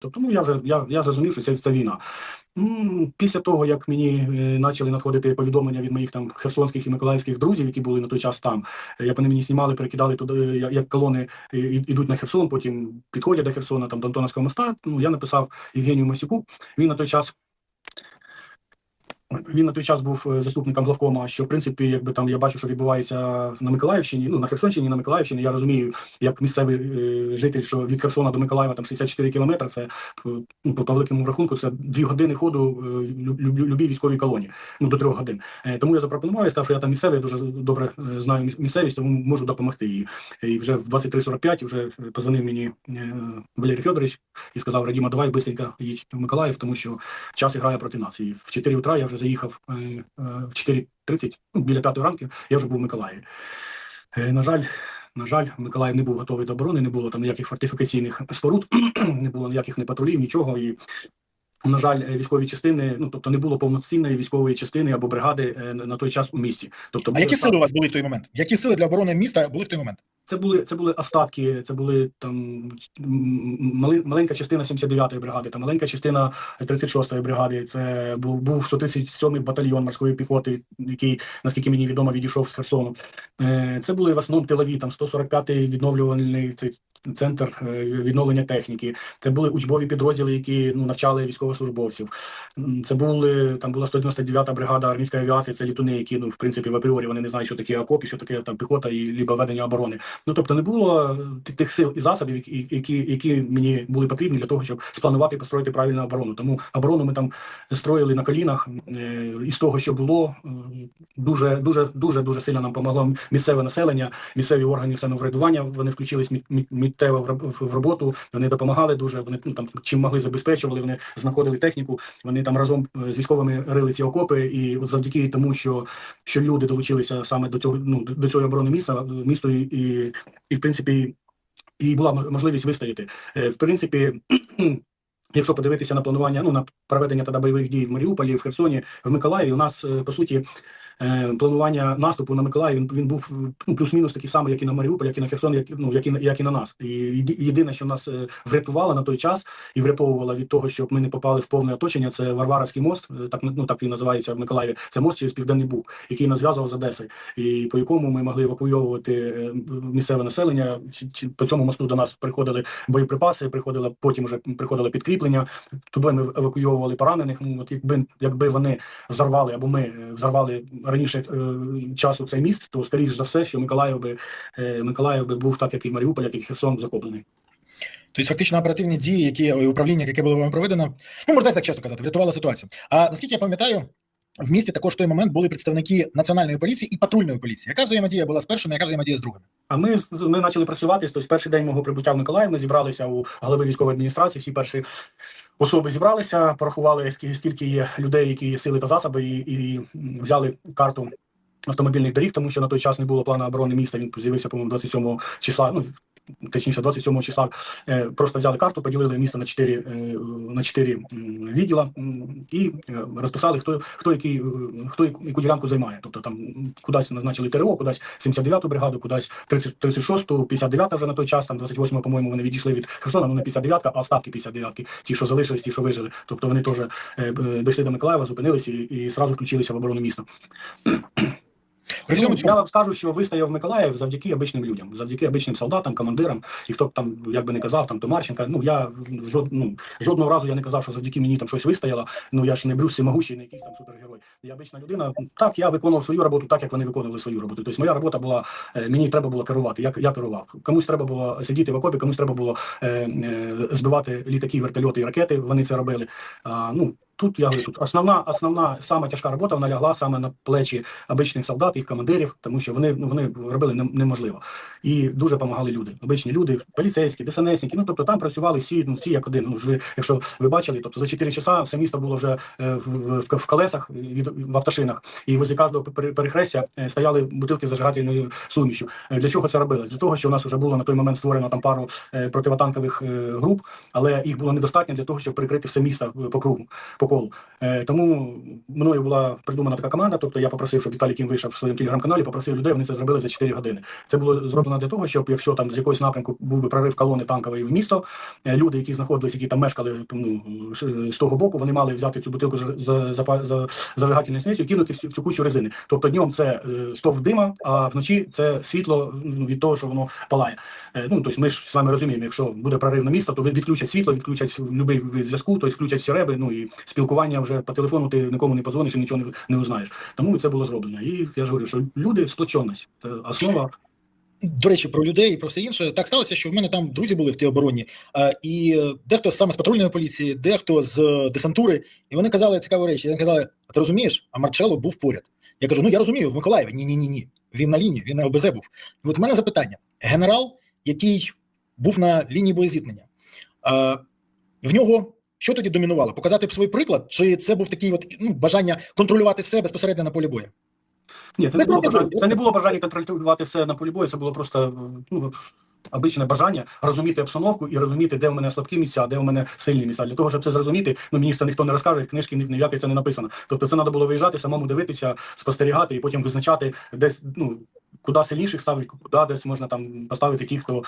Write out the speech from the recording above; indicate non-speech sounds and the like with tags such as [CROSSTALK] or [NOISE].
Тобто, ну я вже я, я зрозумів, що це, це війна. Після того, як мені е, почали надходити повідомлення від моїх там херсонських і миколаївських друзів, які були на той час там, е, як вони мені знімали, перекидали туди, е, як- колони йдуть на Херсон, потім підходять до Херсона, там до Антоновського моста. Ну я написав Євгенію Масюку. Він на той час. Він на той час був е, заступником главкома, що в принципі, якби там я бачу, що відбувається на Миколаївщині, ну на Херсонщині, на Миколаївщині. Я розумію, як місцевий е, житель, що від Херсона до Миколаєва там 64 кілометри. Це е, ну, по, великому рахунку, це дві години ходу е, люб, люб, любій військовій колонії, ну до трьох годин. Е, тому я запропонував, я сказав, що я там місцевий, дуже добре е, знаю місцевість, тому можу допомогти їй. І вже в 23.45 вже позвонив мені е, Валерій Федорович і сказав: Радіма, давай быстренько їдь в Миколаїв, тому що час грає проти нас. І в 4 утра я вже заїхав е, е, в 4.30, ну, біля 5 ранку, я вже був в Миколаєві. Е, На жаль, на жаль, Миколаїв не був готовий до оборони, не було там ніяких фортифікаційних споруд, [CLEARS THROAT] не було ніяких не патрулів, нічого. І, на жаль, військові частини, ну тобто не було повноцінної військової частини або бригади на той час у місті. Тобто А які сили у вас були в той момент? Які сили для оборони міста були в той момент? Це були це були остатки, це були там мали, маленька частина 79-ї бригади, та маленька частина 36-ї бригади. Це був, був 137-й батальйон морської піхоти, який, наскільки мені відомо, відійшов з Херсону. Е, Це були в основному тилові, там 145-й відновлювальний цей центр е, відновлення техніки. Це були учбові підрозділи, які ну, навчали військовослужбовців. Це були там була 199-та бригада армійської авіації. Це літуни, які ну в принципі в апріорі вони не знають, що таке окопі, що таке там піхота і либо ведення оборони. Ну тобто не було тих сил і засобів, які, які, мені були потрібні для того, щоб спланувати і построїти правильну оборону. Тому оборону ми там строїли на колінах. Е, із того, що було, е, дуже дуже дуже дуже сильно нам допомогло місцеве населення, місцеві органи самоврядування. Вони включились мі- мі- в роботу. Вони допомагали дуже. Вони ну, там чим могли забезпечували. Вони знаходили техніку. Вони там разом е, з військовими рили ці окопи. І от завдяки тому, що, що люди долучилися саме до цього ну до- цієї оборони міста, місту і, і, і в принципі і була можливість вистояти. Е, В принципі. [CLEARS THROAT] Якщо подивитися на планування, ну на проведення тоді бойових дій в Маріуполі, в Херсоні, в Миколаєві, у нас е, по суті е, планування наступу на Миколаїв він, він був ну, плюс-мінус такий самий, як і на Маріуполь, як і на Херсон, як, ну, як, і, як і на нас. І єдине, що нас е, врятувало на той час і врятовувало від того, щоб ми не попали в повне оточення, це Варварівський мост, е, так ну так він називається в Миколаєві. Це мост через Південний Буг, який нас зв'язував з Одесою, і по якому ми могли евакуйовувати е, місцеве населення. По цьому мосту до нас приходили боєприпаси, приходили потім вже приходили підкріплення. Туди ми евакуйовували поранених. Ну от якби якби вони взорвали або ми е, взорвали раніше е, часу цей міст, то скоріш за все, що Миколаїв би е, Миколаїв би був так, як і Маріуполь, як і Херсон захоплений. Тобто, фактично, оперативні дії, які управління, яке було вам проведено, ну можна так чесно казати, врятувало ситуацію. А наскільки я пам'ятаю, в місті також в той момент були представники національної поліції і патрульної поліції. Яка взаємодія була з першими, яка взаємодія з другими? А ми ми почали працювати. Тобто, перший день мого прибуття в Миколаїв. Ми зібралися у голови військової адміністрації. Всі перші особи зібралися, порахували скільки є людей, які є сили та засоби, і, і взяли карту. Автомобільних доріг, тому що на той час не було плану оборони міста. Він з'явився, по-моєму, 27 числа. Ну точніше, 27 числа. Е, просто взяли карту, поділили місто на 4, е, на 4 відділа і е, розписали, хто хто який хто яку ділянку займає. Тобто там кудись назначили ТРО, кудись 79-ту бригаду, кудись 36-ту, 59-та вже на той час. Там 28 по-моєму, вони відійшли від Херсона. Ну не 59-ка, а остатки 59-ки, ті, що залишились, ті, що вижили. Тобто вони теж дійшли до Миколаєва, зупинилися і, і сразу включилися в оборону міста. При всьому Ну, я вам скажу, що вистояв Миколаїв завдяки обичним людям, завдяки обичним солдатам, командирам, і хто б там, як би не казав, там то Марченка. Ну я жод, ну, жодного разу я не казав, що завдяки мені там щось вистояло. Ну я ж не Брюс Всемогущий, не якийсь там супергерой. Я обична людина. Так, я виконував свою роботу так, як вони виконували свою роботу. Тобто моя робота була, е, мені треба було керувати. Я, я керував. Комусь треба було сидіти в окопі, комусь треба було е, е, збивати літаки, вертольоти і ракети. Вони це робили. А, ну, Тут я говорю, тут основна, основна сама тяжка робота вона лягла саме на плечі обичних солдат, їх командирів, тому що вони ну вони робили неможливо. І дуже допомагали люди. Обичні люди, поліцейські, ДСНСники. Ну тобто там працювали всі, ну всі як один. Ну ви, якщо ви бачили, тобто за 4 часа все місто було вже е, в, в, в, колесах від в автошинах, і возле кожного перехрестя е, стояли бутилки з зажигательною сумішю. Е, Для чого це робилось? Для того, що у нас вже було на той момент створено там пару противотанкових груп, але їх було недостатньо для того, щоб перекрити все місто по кругу. По по. Е, Тому мною була придумана така команда. Тобто я попросив, щоб Віталій Кім вийшов в своєму телеграм-каналі, попросив людей, вони це зробили за 4 години. Це було зроблено для того, щоб якщо там з якогось напрямку був би прорив колони танкової в місто, е, люди, які знаходились, які там мешкали ну, з- того боку, вони мали взяти цю бутилку за, за, за, за зажигательною сміттю і кинути в цю, кучу резини. Тобто днем це е, стовп дима, а вночі це світло ну, від того, що воно палає. Е, Ну, тобто ми ж з вами розуміємо, якщо буде прорив на місто, то відключать світло, відключать будь-який зв'язку, тобто включать всі реби, ну і спілкування вже по телефону ти нікому не подзвониш і нічого не, узнаєш. Тому це було зроблено. І я ж говорю, що люди сплоченість це основа. До речі, про людей і про все інше. Так сталося, що в мене там друзі були в тій обороні, і дехто саме з патрульної поліції, дехто з десантури, і вони казали цікаву річ. Вони казали: а ти розумієш, а Марчелло був поряд. Я кажу: ну я розумію, в Миколаєві. Ні, ні, ні, ні. Він на лінії, він на ЛБЗ був. І от в мене запитання: генерал, який був на лінії боєзіткнення, в нього. Що тоді домінувало? Показати б свій приклад, чи це був такий от ну бажання контролювати все безпосередньо на полі бою? Ні, це не було бажання. Це не було бажання контролювати все на полі бою. Це було просто ну, обичне бажання розуміти обстановку і розуміти, де в мене слабкі місця, де в мене сильні місця. Для того, щоб це зрозуміти, ну мені це ніхто не розкаже, в книжки ні, ніяке це не написано. Тобто це треба було виїжджати, самому дивитися, спостерігати і потім визначати, десь ну. Куди сильніших ставить, куди десь можна там поставити ті, хто не